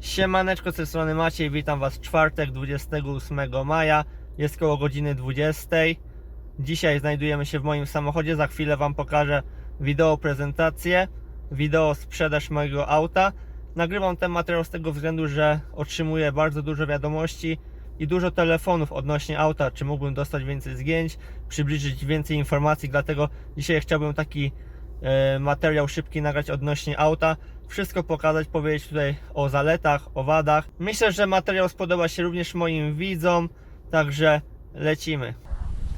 Siemaneczko, z tej strony Maciej, witam Was czwartek 28 maja, jest koło godziny 20. Dzisiaj znajdujemy się w moim samochodzie, za chwilę Wam pokażę wideo prezentację, wideo sprzedaż mojego auta. Nagrywam ten materiał z tego względu, że otrzymuję bardzo dużo wiadomości i dużo telefonów odnośnie auta, czy mógłbym dostać więcej zdjęć, przybliżyć więcej informacji, dlatego dzisiaj chciałbym taki materiał szybki nagrać odnośnie auta. Wszystko pokazać, powiedzieć tutaj o zaletach, o wadach. Myślę, że materiał spodoba się również moim widzom, także lecimy.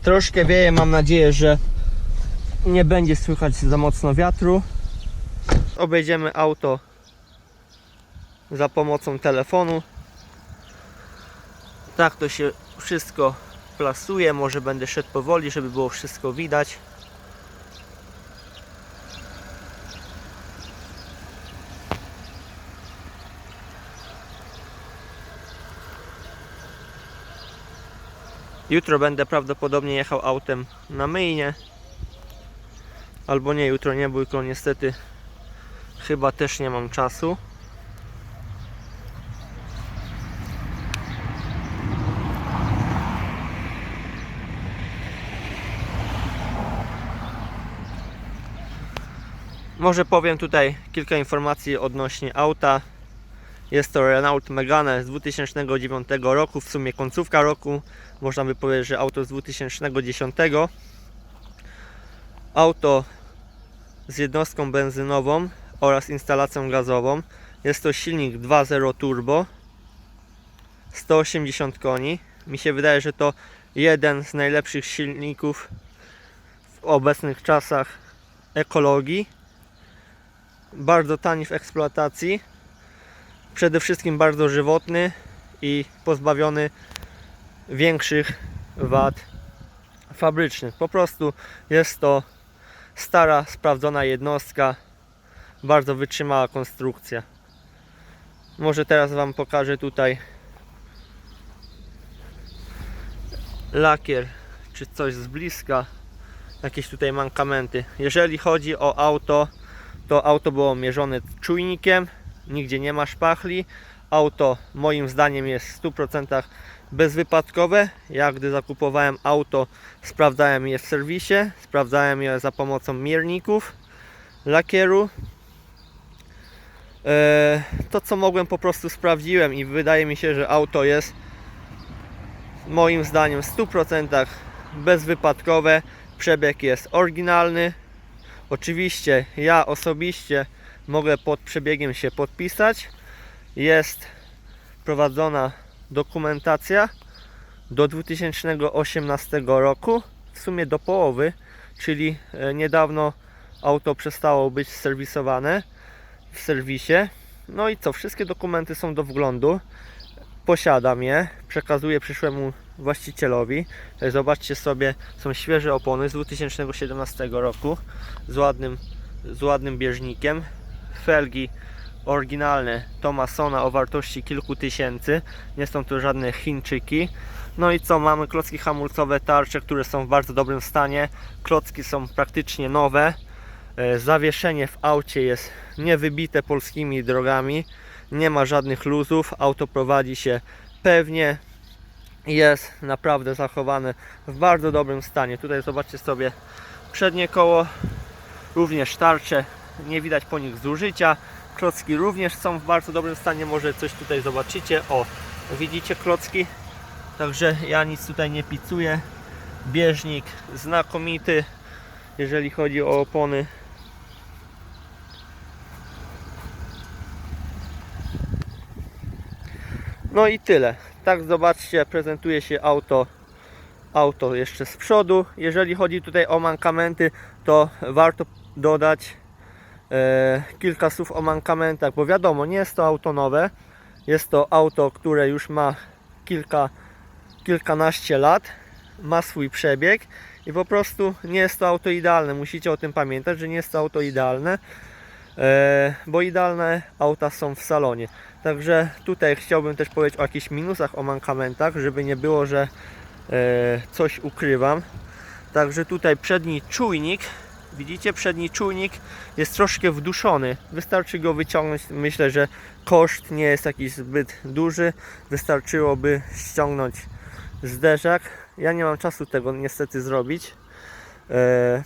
Troszkę wieje, mam nadzieję, że nie będzie słychać za mocno wiatru. Obejdziemy auto za pomocą telefonu. Tak to się wszystko plasuje. Może będę szedł powoli, żeby było wszystko widać. Jutro będę prawdopodobnie jechał autem na myjnie. Albo nie, jutro nie, bo jutro niestety chyba też nie mam czasu. Może powiem tutaj kilka informacji odnośnie auta. Jest to Renault Megane z 2009 roku, w sumie końcówka roku. Można by powiedzieć, że auto z 2010. Auto z jednostką benzynową oraz instalacją gazową. Jest to silnik 2.0 turbo 180 koni. Mi się wydaje, że to jeden z najlepszych silników w obecnych czasach ekologii. Bardzo tani w eksploatacji przede wszystkim bardzo żywotny i pozbawiony większych wad fabrycznych. Po prostu jest to stara, sprawdzona jednostka, bardzo wytrzymała konstrukcja. Może teraz Wam pokażę tutaj lakier czy coś z bliska, jakieś tutaj mankamenty. Jeżeli chodzi o auto, to auto było mierzone czujnikiem, nigdzie nie ma szpachli. Auto moim zdaniem jest w 100% bezwypadkowe. Ja gdy zakupowałem auto, sprawdzałem je w serwisie, sprawdzałem je za pomocą mierników, lakieru. Eee, To co mogłem po prostu sprawdziłem i wydaje mi się, że auto jest moim zdaniem w 100% bezwypadkowe. Przebieg jest oryginalny. Oczywiście ja osobiście mogę pod przebiegiem się podpisać. Jest prowadzona dokumentacja do 2018 roku, w sumie do połowy, czyli e, niedawno auto przestało być serwisowane w serwisie. No i co, wszystkie dokumenty są do wglądu. Posiadam je, przekazuję przyszłemu właścicielowi. Tutaj Zobaczcie sobie, są świeże opony z 2017 roku z ładnym, z ładnym bieżnikiem felgi oryginalne Thomasona o wartości kilku tysięcy. Nie są to żadne Chińczyki. No i co? Mamy klocki hamulcowe, tarcze, które są w bardzo dobrym stanie. Klocki są praktycznie nowe. E, Zawieszenie w aucie jest niewybite polskimi drogami. Nie ma żadnych luzów. Auto prowadzi się pewnie. Jest naprawdę zachowane w bardzo dobrym stanie. Tutaj zobaczcie sobie przednie koło, również tarcze nie widać po nich zużycia. Klocki również są w bardzo dobrym stanie, może coś tutaj zobaczycie. O, widzicie klocki? Także ja nic tutaj nie picuję. Bieżnik znakomity, jeżeli chodzi o opony. No i tyle. Tak zobaczcie, prezentuje się auto auto jeszcze z przodu. Jeżeli chodzi tutaj o mankamenty, to warto dodać kilka słów o mankamentach, bo wiadomo, nie jest to auto nowe. Jest to auto, które już ma kilka, kilkanaście lat, ma swój przebieg i po prostu nie jest to auto idealne. Musicie o tym pamiętać, że nie jest to auto idealne, e, bo idealne auta są w salonie. Także tutaj chciałbym też powiedzieć o jakichś minusach, o mankamentach, żeby nie było, że e, coś ukrywam. Także tutaj przedni czujnik Widzicie, przedni czujnik jest troszkę wduszony. Wystarczy go wyciągnąć. Myślę, że koszt nie jest jakiś zbyt duży. Wystarczyłoby ściągnąć zderzak. Ja nie mam czasu tego niestety zrobić. E,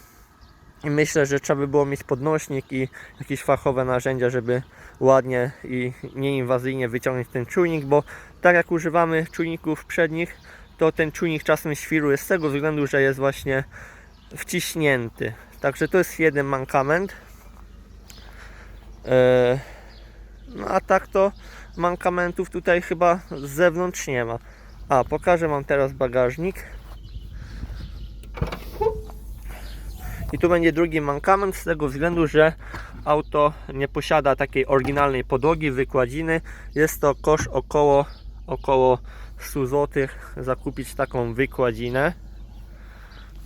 I myślę, że trzeba by było mieć podnośnik i jakieś fachowe narzędzia, żeby ładnie i nieinwazyjnie wyciągnąć ten czujnik, bo tak jak używamy czujników przednich, to ten czujnik czasem świruje z tego względu, że jest właśnie wciśnięty. Także to jest jeden mankament. E, No a tak to mankamentów tutaj chyba z zewnątrz nie ma. A, pokażę Wam teraz bagażnik. I tu będzie drugi mankament z tego względu, że auto nie posiada takiej oryginalnej podłogi, wykładziny. Jest to koszt około, około 100 zł zakupić taką wykładzinę.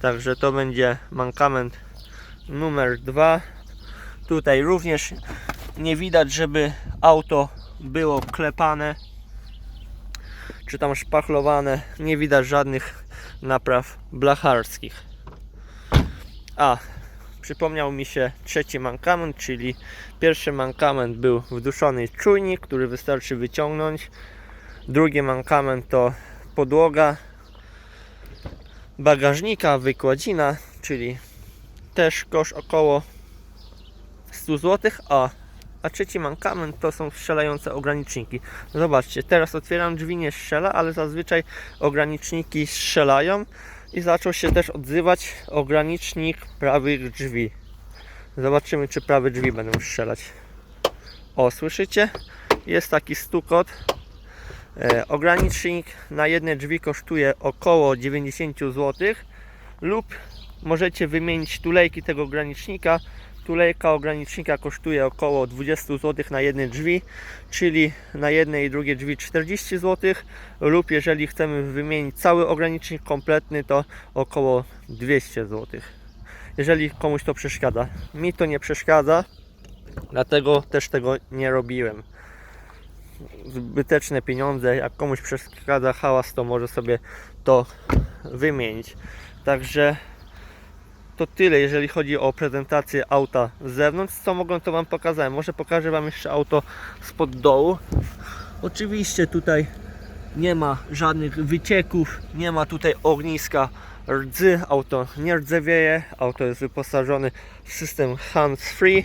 Także to będzie mankament numer dwa. Tutaj również nie widać, żeby auto było klepane czy tam szpachlowane. Nie widać żadnych napraw blacharskich. A, przypomniał mi się trzeci mankament, czyli pierwszy mankament był wduszony czujnik, który wystarczy wyciągnąć. Drugi mankament to podłoga bagażnika, wykładzina, czyli też koszt około 100 zł, a, a trzeci mankament to są strzelające ograniczniki. Zobaczcie, teraz otwieram drzwi, nie strzela, ale zazwyczaj ograniczniki strzelają i zaczął się też odzywać ogranicznik prawych drzwi. Zobaczymy, czy prawe drzwi będą strzelać. O, słyszycie? Jest taki stukot. E, ogranicznik na jedne drzwi kosztuje około 90 zł lub możecie wymienić tulejki tego ogranicznika. Tulejka ogranicznika kosztuje około 20 zł na jedne drzwi, czyli na jedne i drugie drzwi 40 zł lub jeżeli chcemy wymienić cały ogranicznik kompletny to około 200 zł. Jeżeli komuś to przeszkadza. Mi to nie przeszkadza, dlatego też tego nie robiłem zbyteczne pieniądze. Jak komuś przeszkadza hałas, to może sobie to wymienić. Także to tyle, jeżeli chodzi o prezentację auta z zewnątrz. Co mogłem, to Wam pokazałem. Może pokażę Wam jeszcze auto spod dołu. Oczywiście tutaj nie ma żadnych wycieków, nie ma tutaj ogniska rdzy, auto nie rdzewieje, auto jest wyposażone w system hands-free,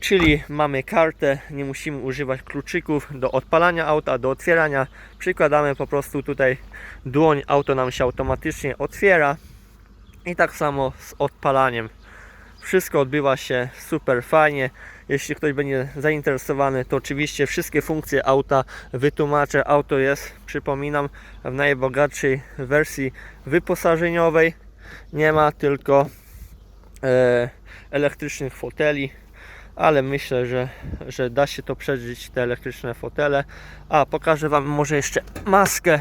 czyli mamy kartę, nie musimy używać kluczyków do odpalania auta, do otwierania, przykładamy po prostu tutaj dłoń, auto nam się automatycznie otwiera i tak samo z odpalaniem. Wszystko odbywa się super fajnie. Jeśli ktoś będzie zainteresowany, to oczywiście wszystkie funkcje auta wytłumaczę. Auto jest, przypominam, w najbogatszej wersji wyposażeniowej. Nie ma tylko e, elektrycznych foteli, ale myślę, że, że da się to przeżyć, te elektryczne fotele. A, pokażę Wam może jeszcze maskę.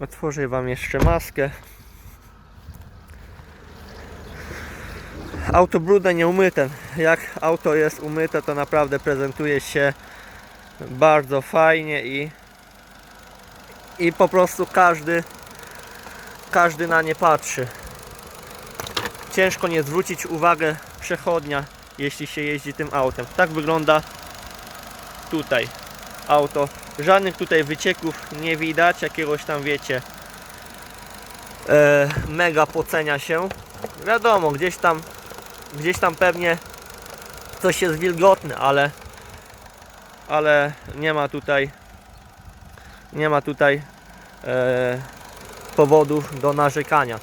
Otworzę Wam jeszcze maskę. Auto brudne, nie umyte. Jak auto jest umyte, to naprawdę prezentuje się bardzo fajnie i, i po prostu każdy każdy na nie patrzy. Ciężko nie zwrócić uwagę przechodnia, jeśli się jeździ tym autem. Tak wygląda tutaj auto. Żadnych tutaj wycieków nie widać, jakiegoś tam wiecie e, mega pocenia się. Wiadomo, gdzieś tam gdzieś tam pewnie coś jest wilgotne, ale ale nie ma tutaj nie ma tutaj e, powodów do narzekania.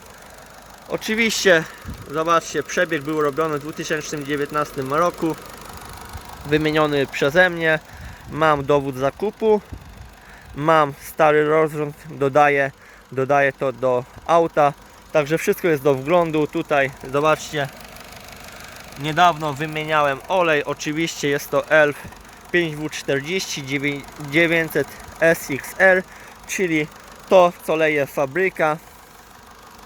Oczywiście, zobaczcie, przebieg był robiony w 2019 roku, wymieniony przeze mnie. Mam dowód zakupu, mam stary rozrząd, dodaję, dodaję to do auta. Także wszystko jest do wglądu. Tutaj zobaczcie, Niedawno wymieniałem olej, oczywiście jest to ELF 5W40 900 SXR, czyli to co leje fabryka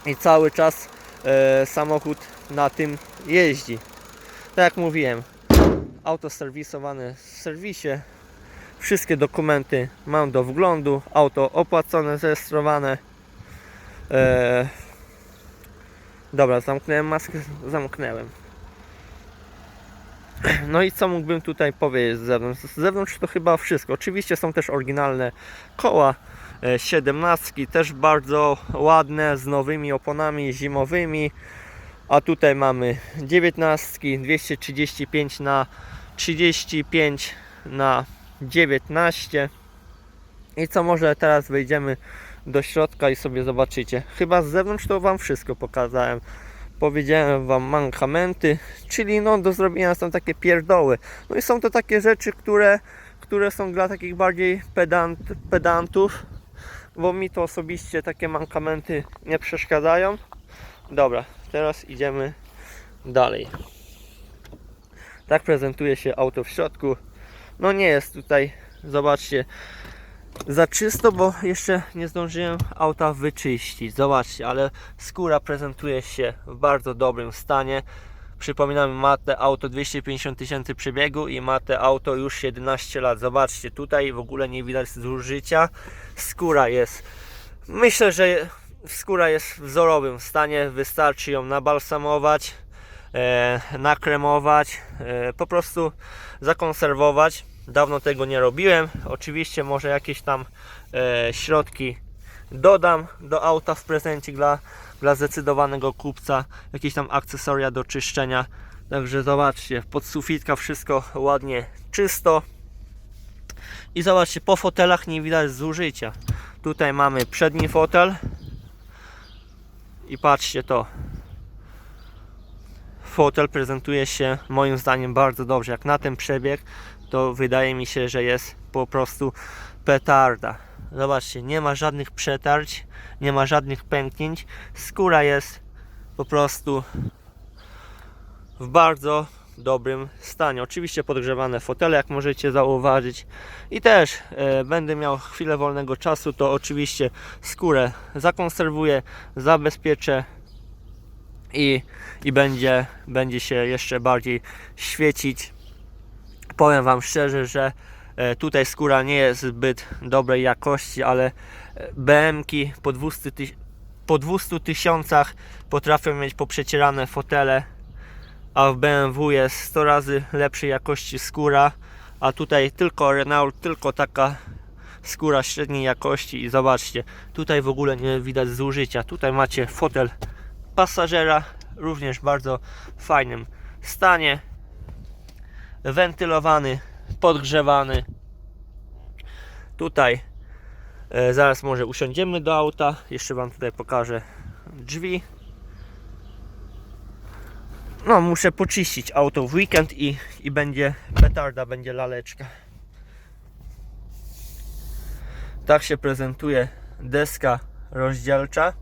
i cały czas e, samochód na tym jeździ. Tak jak mówiłem, auto serwisowane w serwisie, wszystkie dokumenty mam do wglądu, auto opłacone, zarejestrowane. E, Dobra, zamknąłem maskę, zamknąłem. No i co mógłbym tutaj powiedzieć z zewnątrz? Z zewnątrz to chyba wszystko. Oczywiście są też oryginalne koła. e, 17 też bardzo ładne z nowymi oponami zimowymi. A tutaj mamy 19 235 na 35 na 19. I co może teraz wejdziemy do środka i sobie zobaczycie. Chyba z zewnątrz to Wam wszystko pokazałem. Powiedziałem Wam mankamenty, czyli no do zrobienia są takie pierdoły. No i są to takie rzeczy, które, które są dla takich bardziej pedant, pedantów, bo mi to osobiście takie mankamenty nie przeszkadzają. Dobra, teraz idziemy dalej. Tak prezentuje się auto w środku. No nie jest tutaj, zobaczcie, za czysto, bo jeszcze nie zdążyłem auta wyczyścić. Zobaczcie, ale skóra prezentuje się w bardzo dobrym stanie. Przypominam, ma te auto 250 tysięcy przebiegu i ma te auto już 11 lat. Zobaczcie, tutaj w ogóle nie widać zużycia. Skóra jest, myślę, że skóra jest w wzorowym stanie. Wystarczy ją nabalsamować, e, nakremować, e, po prostu zakonserwować. Dawno tego nie robiłem. Oczywiście może jakieś tam e, środki dodam do auta w prezencie dla, dla zdecydowanego kupca. Jakieś tam akcesoria do czyszczenia. Także zobaczcie, pod sufitka wszystko ładnie czysto. I zobaczcie, po fotelach nie widać zużycia. Tutaj mamy przedni fotel. I patrzcie to. Fotel prezentuje się moim zdaniem bardzo dobrze. Jak na ten przebieg, to wydaje mi się, że jest po prostu petarda. Zobaczcie, nie ma żadnych przetarć, nie ma żadnych pęknięć. Skóra jest po prostu w bardzo dobrym stanie. Oczywiście podgrzewane fotele, jak możecie zauważyć. I też e, będę miał chwilę wolnego czasu, to oczywiście skórę zakonserwuję, zabezpieczę i, i będzie, będzie się jeszcze bardziej świecić powiem Wam szczerze, że e, tutaj skóra nie jest zbyt dobrej jakości, ale e, BM-ki po 200 tyś- po 200 tysiącach potrafią mieć poprzecierane fotele, a w BMW jest 100 razy lepszej jakości skóra, a tutaj tylko Renault, tylko taka skóra średniej jakości i zobaczcie, tutaj w ogóle nie widać zużycia. Tutaj macie fotel pasażera, również w bardzo fajnym stanie wentylowany, podgrzewany. Tutaj e, zaraz może usiądziemy do auta. Jeszcze Wam tutaj pokażę drzwi. No, muszę poczyścić auto w weekend i, i będzie petarda, będzie laleczka. Tak się prezentuje deska rozdzielcza.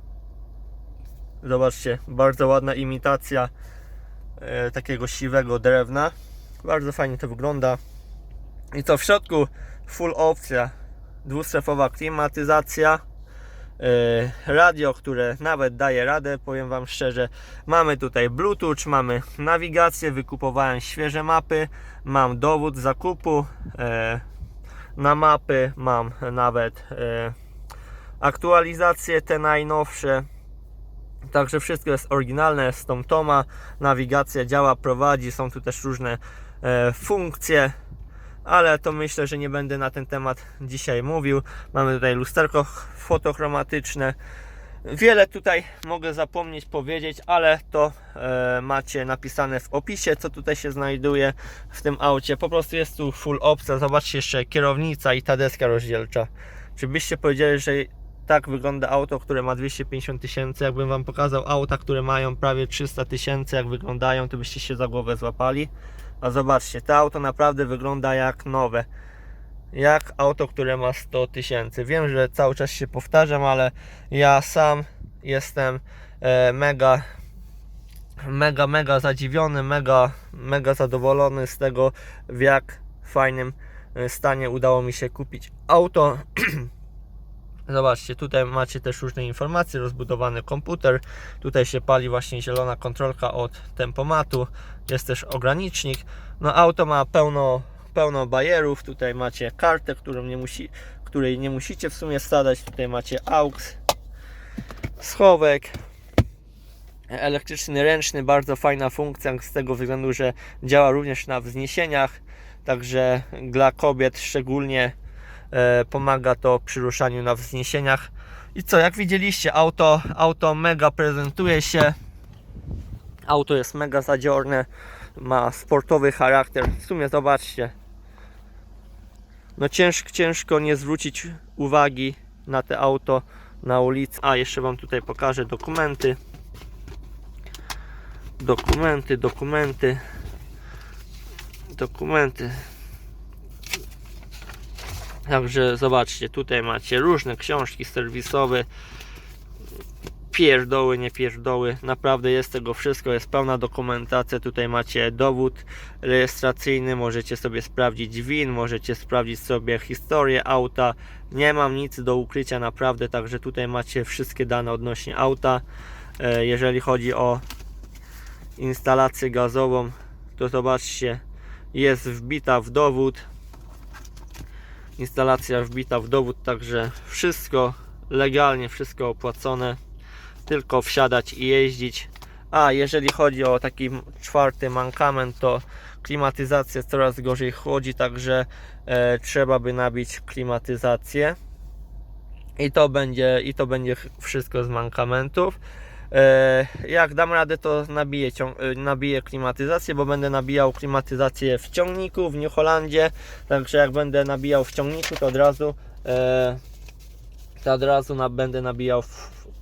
Zobaczcie, bardzo ładna imitacja e, takiego siwego drewna. Bardzo fajnie to wygląda. I co w środku? Full opcja. Dwustrefowa klimatyzacja. Yy, radio, które nawet daje radę, powiem Wam szczerze. Mamy tutaj Bluetooth, mamy nawigację, wykupowałem świeże mapy, mam dowód zakupu. Yy, na mapy mam nawet yy, aktualizacje te najnowsze. Także wszystko jest oryginalne, jest Tom Toma, nawigacja działa, prowadzi, są tu też różne funkcje, ale to myślę, że nie będę na ten temat dzisiaj mówił. Mamy tutaj lusterko fotochromatyczne. Wiele tutaj mogę zapomnieć powiedzieć, ale to e, macie napisane w opisie, co tutaj się znajduje w tym aucie. Po prostu jest tu full opcja. Zobaczcie jeszcze kierownica i ta deska rozdzielcza. Czy byście powiedzieli, że tak wygląda auto, które ma 250 tysięcy. Jakbym Wam pokazał auta, które mają prawie 300 tysięcy, jak wyglądają, to byście się za głowę złapali. A zobaczcie, to auto naprawdę wygląda jak nowe. Jak auto, które ma 100 tysięcy. Wiem, że cały czas się powtarzam, ale ja sam jestem e, mega, mega, mega zadziwiony, mega, mega zadowolony z tego, w jak fajnym e, stanie udało mi się kupić auto. Zobaczcie, tutaj macie też różne informacje, rozbudowany komputer. Tutaj się pali właśnie zielona kontrolka od tempomatu. Jest też ogranicznik. No auto ma pełno, pełno bajerów. Tutaj macie kartę, którą nie musi, której nie musicie w sumie wsadzać. Tutaj macie AUX, schowek. Elektryczny ręczny, bardzo fajna funkcja z tego względu, że działa również na wzniesieniach, także dla kobiet szczególnie pomaga to przy ruszaniu na wzniesieniach. I co, jak widzieliście, auto, auto mega prezentuje się. Auto jest mega zadziorne, ma sportowy charakter. W sumie zobaczcie. No ciężko, ciężko nie zwrócić uwagi na te auto na ulicy. A jeszcze Wam tutaj pokażę dokumenty. Dokumenty, dokumenty. Dokumenty. Także zobaczcie, tutaj macie różne książki serwisowe. Pierdoły, nie pierdoły. Naprawdę jest tego wszystko, jest pełna dokumentacja. Tutaj macie dowód rejestracyjny, możecie sobie sprawdzić WIN, możecie sprawdzić sobie historię auta. Nie mam nic do ukrycia naprawdę, także tutaj macie wszystkie dane odnośnie auta. E, Jeżeli chodzi o instalację gazową, to zobaczcie, jest wbita w dowód. Instalacja wbita w dowód, także wszystko legalnie, wszystko opłacone. Tylko wsiadać i jeździć. A jeżeli chodzi o taki czwarty mankament, to klimatyzacja coraz gorzej chłodzi, także e, trzeba by nabić klimatyzację. I to będzie, i to będzie wszystko z mankamentów. E, jak dam radę, to nabiję, e, nabiję klimatyzację, bo będę nabijał klimatyzację w ciągniku w New. Także jak będę nabijał w ciągniku, to od razu, e, to od razu na, będę nabijał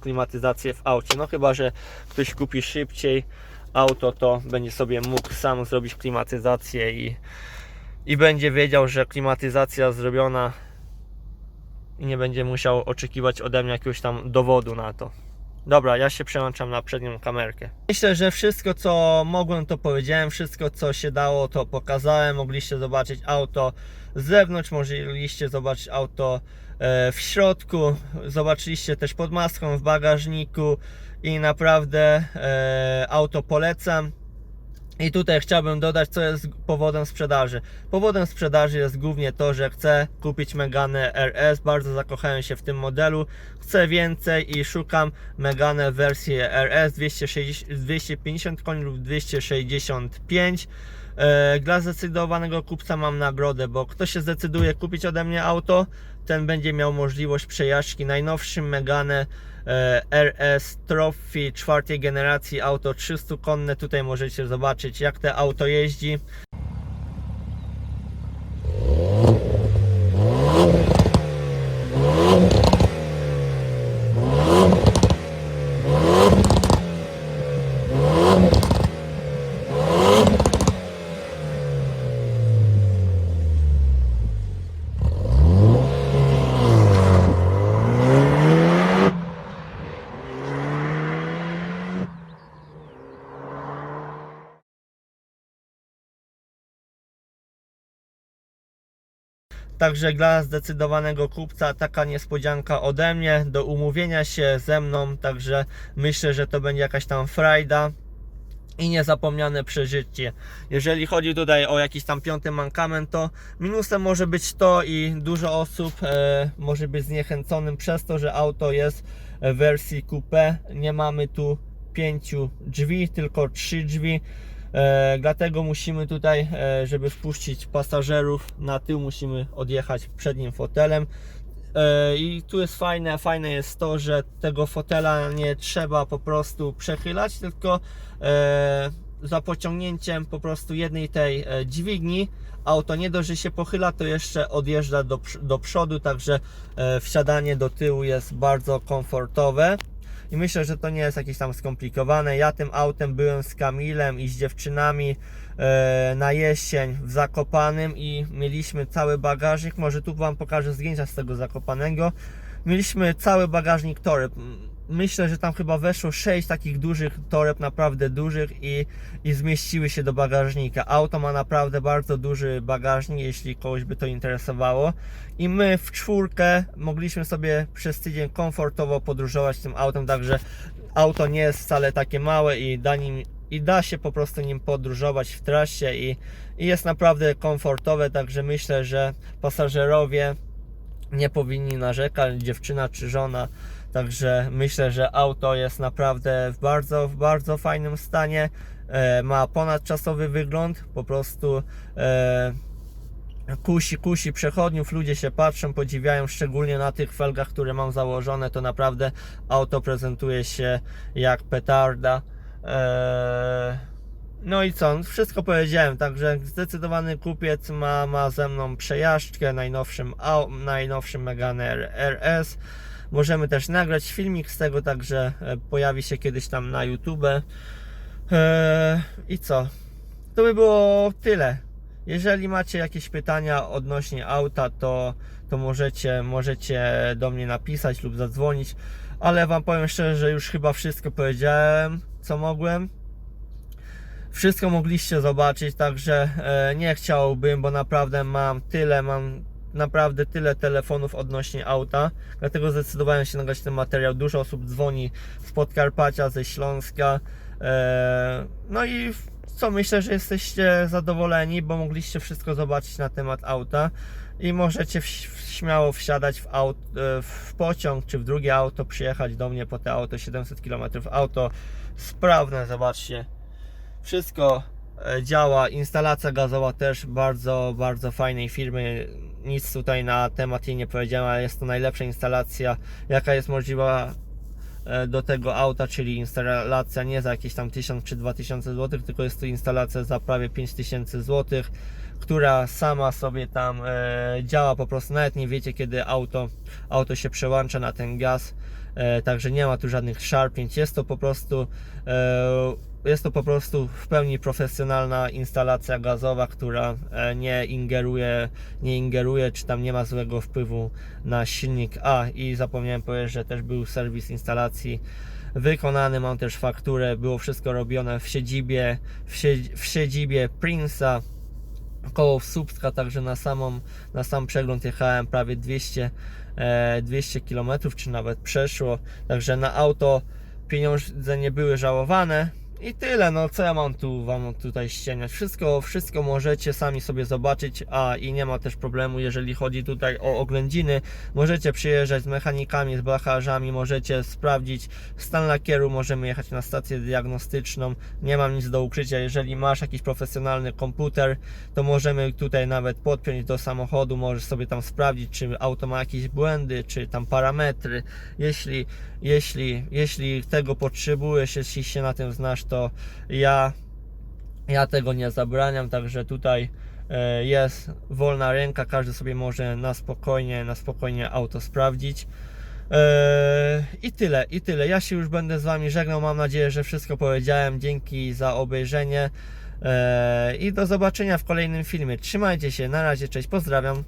klimatyzację w aucie. No chyba, że ktoś kupi szybciej auto, to będzie sobie mógł sam zrobić klimatyzację i, i będzie wiedział, że klimatyzacja zrobiona i nie będzie musiał oczekiwać ode mnie jakiegoś tam dowodu na to. Dobra, ja się przełączam na przednią kamerkę. Myślę, że wszystko co mogłem to powiedziałem, wszystko co się dało to pokazałem. Mogliście zobaczyć auto z zewnątrz, mogliście zobaczyć auto e, w środku, zobaczyliście też pod maską w bagażniku i naprawdę e, auto polecam. I tutaj chciałbym dodać, co jest powodem sprzedaży. Powodem sprzedaży jest głównie to, że chcę kupić Megane RS. Bardzo zakochałem się w tym modelu. Chcę więcej i szukam Megane w wersji RS 260, 250 koni lub 265. E, Dla zdecydowanego kupca mam nagrodę, bo kto się zdecyduje kupić ode mnie auto, ten będzie miał możliwość przejażdżki najnowszym Megane e, RS Trophy czwartej generacji auto 300 konne. Tutaj możecie zobaczyć jak to auto jeździ. Także dla zdecydowanego kupca taka niespodzianka ode mnie do umówienia się ze mną. Także myślę, że to będzie jakaś tam frajda i niezapomniane przeżycie. Jeżeli chodzi tutaj o jakiś tam piąty mankament, to minusem może być to i dużo osób e, może być zniechęconym przez to, że auto jest w wersji coupe. Nie mamy tu pięciu drzwi, tylko trzy drzwi. E, dlatego musimy tutaj, e, żeby wpuścić pasażerów na tył, musimy odjechać przednim fotelem. E, I tu jest fajne, fajne jest to, że tego fotela nie trzeba po prostu przechylać, tylko za pociągnięciem po prostu jednej tej dźwigni auto nie dość, że się pochyla, to jeszcze odjeżdża do, do przodu, także wsiadanie do tyłu jest bardzo komfortowe. I myślę, że to nie jest jakieś tam skomplikowane. Ja tym autem byłem z Kamilem i z dziewczynami e, na jesień w Zakopanym i mieliśmy cały bagażnik. Może tu Wam pokażę zdjęcia z tego Zakopanego. Mieliśmy cały bagażnik toreb. Myślę, że tam chyba weszło 6 takich dużych toreb, naprawdę dużych i, i zmieściły się do bagażnika. Auto ma naprawdę bardzo duży bagażnik, jeśli kogoś by to interesowało. I my w czwórkę mogliśmy sobie przez tydzień komfortowo podróżować tym autem, także auto nie jest wcale takie małe i da, nim, i da się po prostu nim podróżować w trasie i, i jest naprawdę komfortowe, także myślę, że pasażerowie nie powinni narzekać, dziewczyna czy żona Także myślę, że auto jest naprawdę w bardzo, w bardzo fajnym stanie. E, ma ponadczasowy wygląd, po prostu e, kusi, kusi przechodniów, ludzie się patrzą, podziwiają, szczególnie na tych felgach, które mam założone, to naprawdę auto prezentuje się jak petarda. Eee, no i co, wszystko powiedziałem, także zdecydowany kupiec ma, ma ze mną przejażdżkę najnowszym, najnowszym Megane RS. Możemy też nagrać filmik z tego, także e, pojawi się kiedyś tam na YouTube. Eee, I co? To by było tyle. Jeżeli macie jakieś pytania odnośnie auta, to, to możecie, możecie do mnie napisać lub zadzwonić, ale Wam powiem szczerze, że już chyba wszystko powiedziałem, co mogłem. Wszystko mogliście zobaczyć, także e, nie chciałbym, bo naprawdę mam tyle, mam naprawdę tyle telefonów odnośnie auta, dlatego zdecydowałem się nagrać ten materiał. Dużo osób dzwoni z Podkarpacia, ze Śląska. E, no i co, myślę, że jesteście zadowoleni, bo mogliście wszystko zobaczyć na temat auta i możecie w, śmiało wsiadać w, aut, e, w pociąg czy w drugie auto, przyjechać do mnie po te auto 700 km. Auto sprawne, zobaczcie. Wszystko e, działa. Instalacja gazowa też bardzo, bardzo fajnej firmy. Nic tutaj na temat jej nie powiedziałem, ale jest to najlepsza instalacja, jaka jest możliwa e, do tego auta, czyli instalacja nie za jakieś tam 1000 czy 2000 zł, tylko jest to instalacja za prawie 5000 zł, która sama sobie tam e, działa po prostu, nawet nie wiecie kiedy auto, auto się przełącza na ten gaz, także nie ma tu żadnych szarpnięć, jest to po prostu jest to po prostu w pełni profesjonalna instalacja gazowa, która e, nie ingeruje, nie ingeruje, czy tam nie ma złego wpływu na silnik. A i zapomniałem powiedzieć, że też był serwis instalacji wykonany. Mam też fakturę, było wszystko robione w siedzibie, w, w siedzibie Prince'a koło Słupska, także na, samą, na sam przegląd jechałem prawie 200, e, 200 km, czy nawet przeszło. Także na auto pieniądze nie były żałowane. I tyle, no co ja mam tu wam tutaj ścieniać? Wszystko, wszystko możecie sami sobie zobaczyć, a i nie ma też problemu, jeżeli chodzi tutaj o oględziny. Możecie przyjeżdżać z mechanikami, z blacharzami, możecie sprawdzić stan lakieru, możemy jechać na stację diagnostyczną. Nie mam nic do ukrycia, jeżeli masz jakiś profesjonalny komputer, to możemy tutaj nawet podpiąć do samochodu, możesz sobie tam sprawdzić, czy auto ma jakieś błędy, czy tam parametry. Jeśli, jeśli, jeśli tego potrzebujesz, jeśli się na tym znasz, to ja, ja tego nie zabraniam, także tutaj e, jest wolna ręka, każdy sobie może na spokojnie, na spokojnie auto sprawdzić. E, I tyle, i tyle. Ja się już będę z Wami żegnał. Mam nadzieję, że wszystko powiedziałem. Dzięki za obejrzenie. E, I do zobaczenia w kolejnym filmie. Trzymajcie się, na razie, cześć, pozdrawiam.